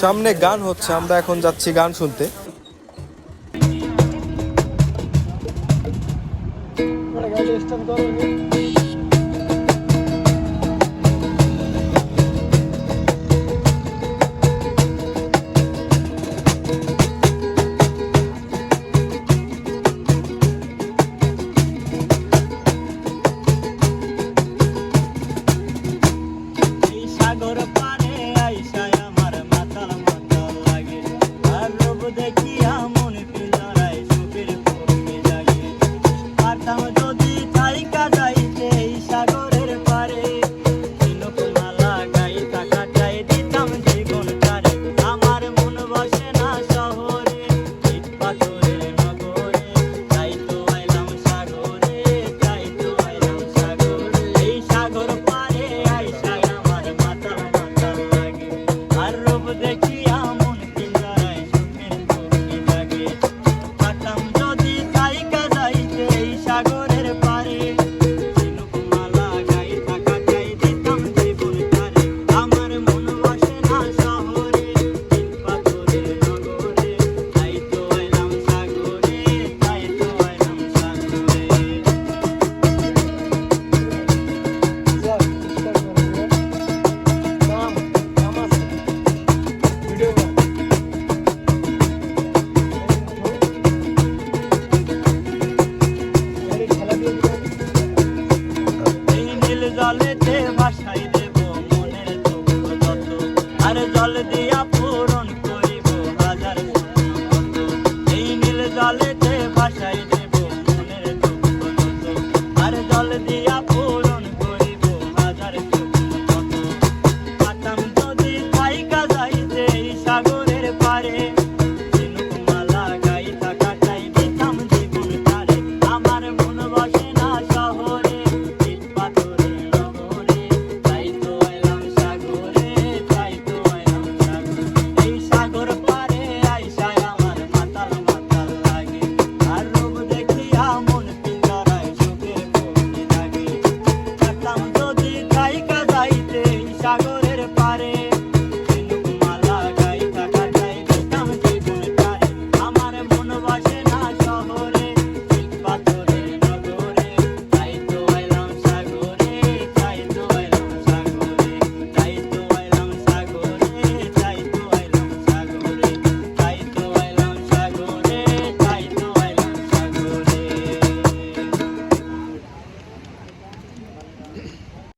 সামনে গান হচ্ছে আমরা এখন যাচ্ছি গান শুনতে। সাগর জল দিয়া পূরণ করিব বাজার এই নীল জলেতে ভাসাই দেব মনের আর জল দিয়া পূরণ করিব বাজার পাতাম যদি খাইকা যাইতে সাগরের পারে